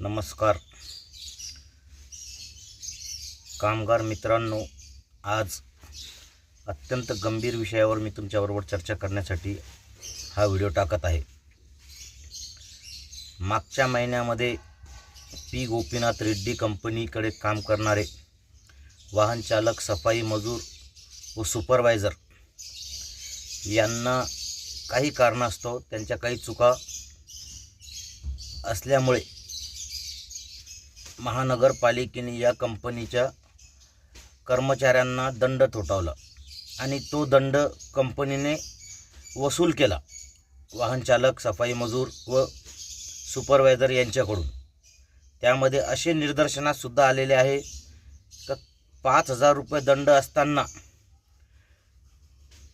नमस्कार. कामगार मित्रांनो आज अत्यंत गंभीर विषयावर मी तुमच्याबरोबर चर्चा करण्यासाठी हा व्हिडिओ टाकत आहे. मागच्या महिन्यामध्ये पी. गोपीनाथ रेड्डी कंपनीकडे काम करणारे वाहन चालक सफाई मजूर व सुपरवायझर यांना काही कारणास्तव त्यांच्या काही चुका असल्यामुळे महानगरपालिकेने या कंपनीच्या कर्मचाऱ्यांना दंड थोठावला आणि तो दंड कंपनीने वसूल केला. वाहनचालक सफाई मजूर व सुपरवायझर यांच्याकडून. त्यामध्ये असे निदर्शनातसुद्धा आलेले आहे का पाच हजार रुपये दंड असताना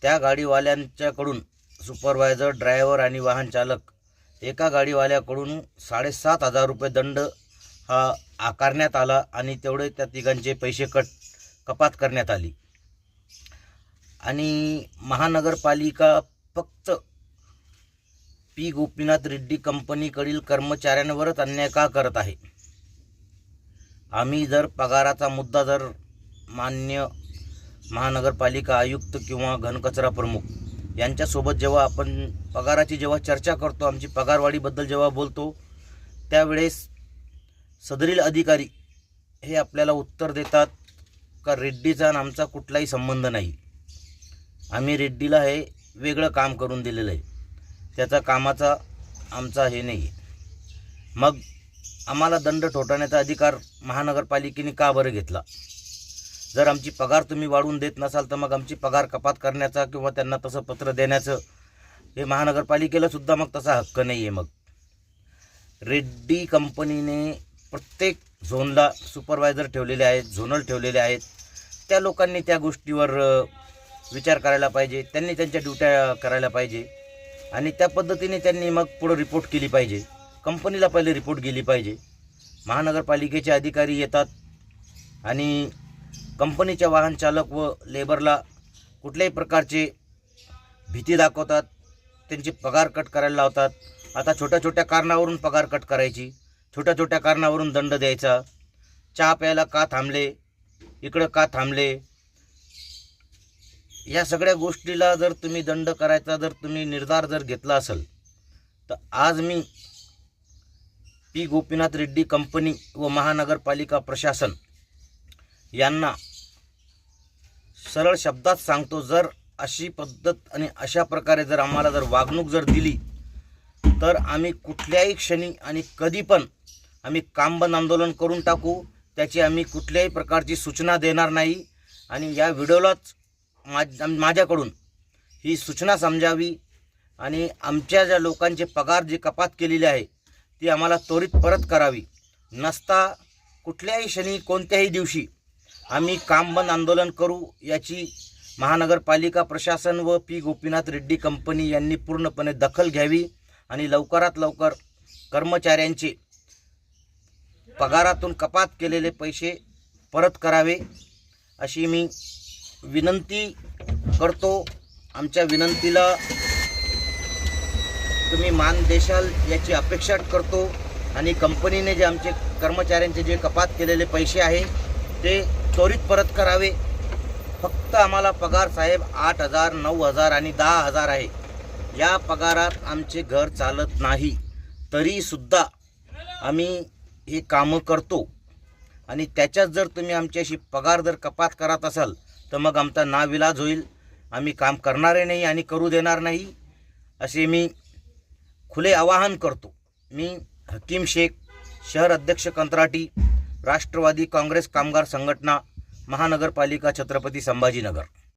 त्या गाडीवाल्यांच्याकडून सुपरवायझर ड्रायव्हर आणि वाहनचालक एका गाडीवाल्याकडून साडेसात हजार रुपये दंड हा आकारण्यात आला आणि तेवढे त्या तिघांचे पैसे कट कपात करण्यात आली. आणि महानगरपालिका फक्त पी गोपीनाथ रेड्डी कंपनीकडील कर्मचाऱ्यांवरच अन्याय का करत आहे? आम्ही जर पगाराचा मुद्दा जर मान्य महानगरपालिका आयुक्त किंवा घनकचरा प्रमुख यांच्यासोबत जेव्हा आपण पगाराची जेव्हा चर्चा करतो आमची पगारवाढीबद्दल जेव्हा बोलतो त्यावेळेस सदरील अधिकारी हे आपल्याला उत्तर देतात का रेड्डीचा आणि आमचा कुठलाही संबंध नाही. आम्ही रेड्डीला हे वेगळं काम करून दिलेलं आहे. त्याचा कामाचा आमचा हे नाही आहे. मग आम्हाला दंड ठोठाण्याचा अधिकार महानगरपालिकेने का बरं घेतला? जर आमची पगार तुम्ही वाढवून देत नसाल तर मग आमची पगार कपात करण्याचा किंवा त्यांना तसं पत्र देण्याचं हे महानगरपालिकेला सुद्धा मग तसा हक्क नाही आहे मग. रेड्डी कंपनीने प्रत्येक झोनला सुपरवायझर ठेवलेले आहेत झोनल ठेवलेले आहेत. त्या लोकांनी त्या गोष्टीवर विचार करायला पाहिजे. त्यांनी त्यांच्या ड्युट्या करायला पाहिजे. आणि त्या पद्धतीने त्यांनी मग पुढं रिपोर्ट केली पाहिजे. कंपनीला पहिले रिपोर्ट गेली पाहिजे. महानगरपालिकेचे अधिकारी येतात. आणि कंपनीच्या वाहन चालक व लेबरला कुठल्याही प्रकारचे भीती दाखवतात. त्यांचे पगार कट करायला लावतात. आता छोट्या छोट्या कारणावरून पगार कट करायची. छोट्या छोट्या कारणावरून दंड द्यायचा. चहा प्यायला का थांबले? इकडं का थांबले? या सगळ्या गोष्टीला जर तुम्ही दंड करायचा जर तुम्ही निर्धार जर घेतला असेल तर आज मी पी. गोपीनाथ रेड्डी कंपनी व महानगरपालिका प्रशासन यांना सरळ शब्दात सांगतो जर अशी पद्धत आणि अशा प्रकारे जर आम्हाला जर वागणूक जर दिली तर आम्ही कुठल्याही क्षणी आणि कधी पण आम्ही कामबंद आंदोलन करून टाकू त्याची आम्ही कुठल्याही प्रकारची सूचना देणार नाही. आणि या व्हिडिओलाच माझ माझ्याकडून ही सूचना समजावी. आणि आमच्या ज्या लोकांचे पगार जी कपात केलेली आहे ती आम्हाला त्वरित परत करावी. नसता कुठल्याही क्षणी कोणत्याही दिवशी आम्ही कामबंद आंदोलन करू याची महानगरपालिका प्रशासन व पी. गोपीनाथ रेड्डी कंपनी यांनी पूर्णपणे दखल घ्यावी. आणि लवकरात लवकर कर्मचाऱ्यांचे पगारातून कपात केलेले पैसे परत करावे अशी मी विनंती करतो. आमच्या विनंतीला तुम्ही मान देशाल याची अपेक्षा करतो आणि कंपनीने जे आमचे कर्मचाऱ्यांचे जे कपात केलेले पैसे आहे ते त्वरित परत करावे. फक्त आम्हाला पगार साहेब आठ हजार नऊ हजार आणि दहा हजार आहे. या पगारात आमचे घर चालत नाही. तरीसुद्धा आम्ही हे कामं करतो. आणि त्याच्यात जर तुम्ही आमच्याशी पगार जर कपात करत असाल तर मग आमचा नाविलाज होईल. आम्ही काम करणारे नाही आणि करू देणार नाही असे मी खुले आवाहन करतो. मी हकीम शेख शहर अध्यक्ष कंत्राटी राष्ट्रवादी काँग्रेस कामगार संघटना महानगरपालिका छत्रपती संभाजीनगर.